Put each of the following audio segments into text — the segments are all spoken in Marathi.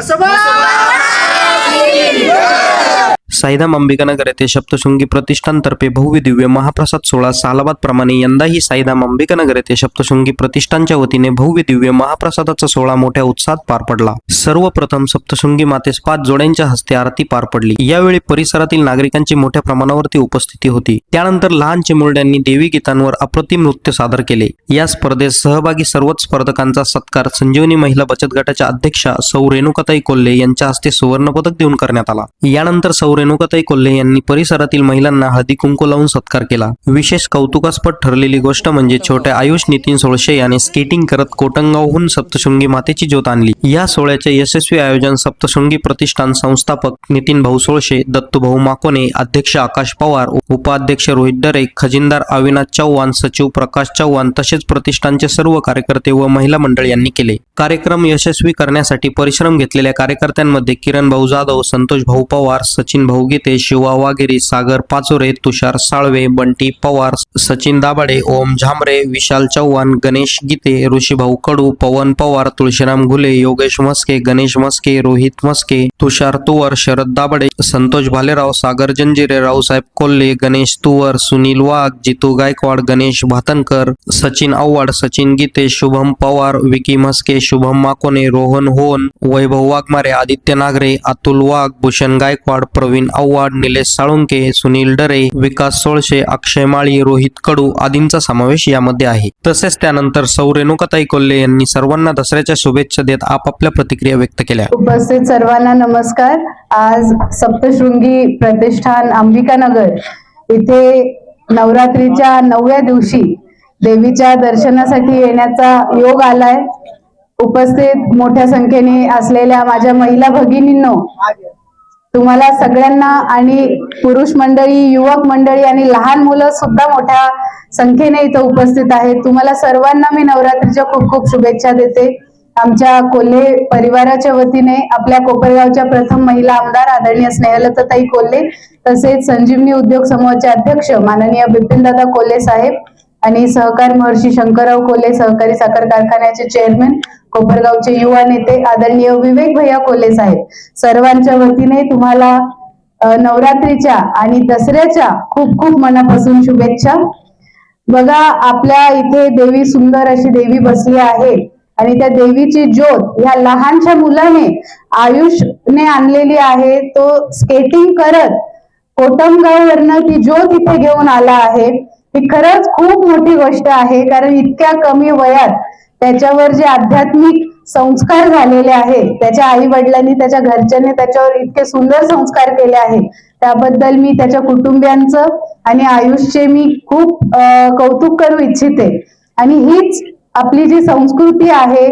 Masama! साईधाम अंबिकानगर येथे सप्तशृंगी प्रतिष्ठानतर्फे भव्य दिव्य महाप्रसाद सोहळा सालाबाद प्रमाणे यंदाही साईधाम अंबिकानगर येथे सप्तशृंगी प्रतिष्ठानच्या वतीने भव्य दिव्य महाप्रसादाचा सोहळा मोठ्या उत्साहात पार पडला. सर्वप्रथम सप्तशृंगी मातेस पाच जोड्यांच्या हस्ते आरती पार पडली. यावेळी परिसरातील नागरिकांची मोठ्या प्रमाणावरती उपस्थिती होती. त्यानंतर लहान चिमुरड्यांनी देवी गीतांवर अप्रतिम नृत्य सादर केले. या स्पर्धेत सहभागी सर्वच स्पर्धकांचा सत्कार संजीवनी महिला बचत गटाच्या अध्यक्षा सौ रेणुकाताई कोल्हे यांच्या हस्ते सुवर्णपदक देऊन करण्यात आला. यानंतर सौ रेणुकाताई कोल्हे यांनी परिसरातील महिलांना हळदी कुंकू लावून सत्कार केला. विशेष कौतुकास्पद ठरलेली गोष्ट म्हणजे छोट्या आयुष नितीन सोळशे याने स्केटिंग करत कोटंगावहून सप्तशृंगी मातेची ज्योत आणली. या सोहळ्याचे यशस्वी आयोजन सप्तशृंगी प्रतिष्ठान संस्थापक नितीन भाऊ सोळशे दत्तूभाऊ माकोने अध्यक्ष आकाश पवार उपाध्यक्ष रोहित डरे खजिनदार अविनाश चव्हाण सचिव प्रकाश चव्हाण तसेच प्रतिष्ठानचे सर्व कार्यकर्ते व महिला मंडळ यांनी केले. कार्यक्रम यशस्वी करण्यासाठी परिश्रम घेतलेल्या कार्यकर्त्यांमध्ये किरण भाऊ जाधव संतोष भाऊ पवार सचिन भाऊ गीते शिवा वाघेरी सागर पाचोरे तुषार साळवे बंटी पवार सचिन दाभाडे ओम झांबरे विशाल चव्हाण गणेश गीते ऋषीभाऊ कडू पवन पवार तुळशीराम घुले योगेश मस्के गणेश मस्के रोहित मस्के तुषार तुवर शरद दाभाडे संतोष भालेराव सागर जंजिरे रावसाहेब कोल्हे गणेश तुवर सुनील वाघ जितू गायकवाड गणेश भातनकर सचिन आव्हाड सचिन गीते शुभम पवार विकी मस्के शुभम माकोने रोहन होन वैभव वाघमारे आदित्य नागरे अतुल वाघ भूषण गायकवाड प्रवीण आव्हाड निलेश साळुंके सुनील डरे विकास सोळशे अक्षय माळी रोहित कडू आदींचा समावेश यामध्ये आहे. तसेच त्यानंतर सौ रेणुकाताई कोल्हे यांनी सर्वांना दसऱ्याच्या शुभेच्छा देत आपापल्या प्रतिक्रिया व्यक्त केल्या. उपस्थित सर्वांना नमस्कार. आज सप्तशृंगी प्रतिष्ठान अंबिकानगर इथे नवरात्रीच्या नवव्या दिवशी देवीच्या दर्शनासाठी येण्याचा योग आलाय. उपस्थित मोठ्या संख्येने असलेल्या माझ्या महिला भगिनींनो तुम्हाला सगळ्यांना आणि पुरुष मंडळी युवक मंडळी आणि लहान मुलं सुद्धा मोठ्या संख्येने इथं उपस्थित आहेत. तुम्हाला सर्वांना मी नवरात्रीच्या खूप खूप शुभेच्छा देते. आमच्या कोल्हे परिवाराच्या वतीने आपल्या कोपरगावच्या प्रथम महिला आमदार आदरणीय स्नेहलताई कोल्हे तसेच संजीवनी उद्योग समूहाचे अध्यक्ष माननीय बिपिनदादा कोल्हे साहेब आणि सहकार महर्षी शंकरराव कोल्हे सहकारी साखर कारखान्याचे चेअरमॅन कोपरगावचे युवा नेते आदरणीय विवेक भैया कोले साहेब. सर्वांच्या वतीने तुम्हाला नवरात्रीच्या आणि दसऱ्याच्या खूप खूप मनापासून शुभेच्छा. बघा आपल्या इथे देवी सुंदर अशी देवी बसली आहे आणि त्या देवीची ज्योत ह्या लहानशा मुलाने आयुषने आणलेली आहे. तो स्केटिंग करत कोटमगाववरनं ती ज्योत इथे घेऊन आला आहे. ही खरंच खूप मोठी गोष्ट आहे कारण इतक्या कमी वयात त्याच्यावर जे आध्यात्मिक संस्कार झालेले आहेत त्याच्या आई वडिलांनी त्याच्या घरच्यांनी त्याच्यावर इतके सुंदर संस्कार केले आहेत. त्याबद्दल मी त्याच्या कुटुंबियांचं आणि आयुषचे मी खूप कौतुक करू इच्छिते. आणि हीच आपली जी संस्कृती आहे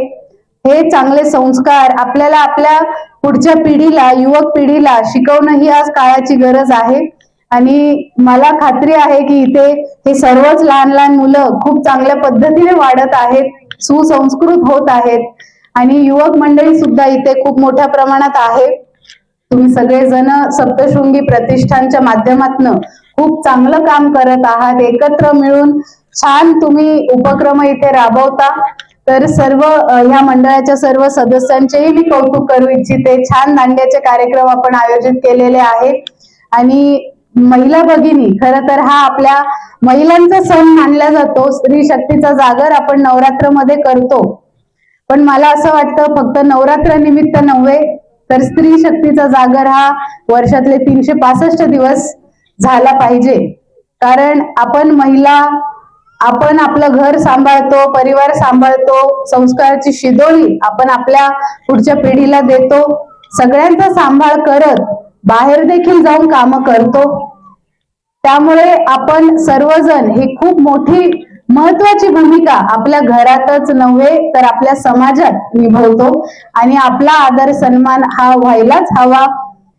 हे चांगले संस्कार आपल्याला आपल्या पुढच्या पिढीला युवक पिढीला शिकवणं ही आज काळाची गरज आहे. आणि मला खात्री आहे की इथे हे सर्वच लहान लहान मुलं खूप चांगल्या पद्धतीने वाढत आहेत सुसंस्कृत होत आहेत आणि युवक मंडळी सुद्धा इथे खूप मोठ्या प्रमाणात आहे. तुम्ही सगळेजण सप्तशृंगी प्रतिष्ठानच्या माध्यमातून खूप चांगलं काम करत आहात. एकत्र मिळून छान तुम्ही उपक्रम इथे राबवता. तर सर्व ह्या मंडळाच्या सर्व सदस्यांचेही मी कौतुक करू इच्छिते. छान दांड्याचे कार्यक्रम आपण आयोजित केलेले आहेत. आणि महिला भगिनी खर तर हा आपल्या महिलांचा सण मानला जातो. स्त्री शक्तीचा जागर आपण नवरात्रमध्ये करतो. पण मला असं वाटतं फक्त नवरात्र निमित्त नव्हे तर स्त्री शक्तीचा जागर हा वर्षातले तीनशे पासष्ट दिवस झाला पाहिजे. कारण आपण महिला आपण आपलं घर सांभाळतो परिवार सांभाळतो संस्काराची शिदोळी आपण आपल्या पुढच्या पिढीला देतो. सगळ्यांचा सांभाळ करत बाहेर देखील जाऊन काम करतो. त्यामुळे आपण सर्वजण ही खूप मोठी महत्वाची भूमिका आपल्या घरातच नव्हे तर आपल्या समाजात निभवतो. आणि आपला आदर सन्मान हा व्हायलाच हवा.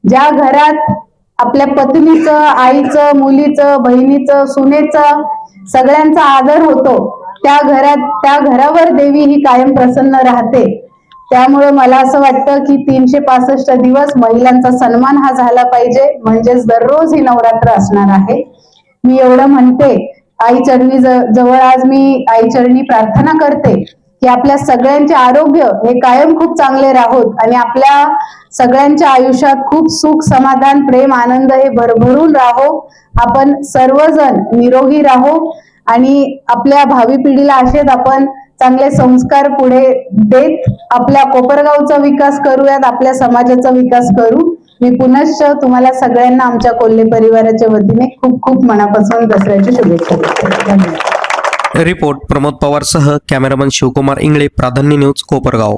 ज्या घरात आपल्या पत्नीचं आईचं मुलीचं बहिणीचं सुनेचं सगळ्यांचा आदर होतो त्या घरात त्या घरावर देवी ही कायम प्रसन्न राहते. त्यामुळे मला असं वाटतं की तीनशे पासष्ट दिवस महिलांचा सन्मान हा झाला पाहिजे. म्हणजेच दररोज ही नवरात्र असणार आहे. मी एवढं म्हणते आई चरणी जवळ आज मी आई चरणी प्रार्थना करते की आपल्या सगळ्यांचे आरोग्य हे कायम खूप चांगले राहोत आणि आपल्या सगळ्यांच्या आयुष्यात खूप सुख समाधान प्रेम आनंद हे भरभरून राहो. आपण सर्वजण निरोगी राहो आणि आपल्या भावी पिढीला असेच आपण चांगले संस्कार पुढे देत आपल्या कोपरगावचा विकास करूयात आपल्या समाजाचा विकास करू. मी पुनश्च तुम्हाला सगळ्यांना आमच्या कोल्हे परिवाराच्या वतीने खूप खूप मनापासून दसऱ्याच्या शुभेच्छा धन्यवाद. रिपोर्ट प्रमोद पवारसह कॅमेरामन शिवकुमार इंगळे प्राधान्य न्यूज कोपरगाव.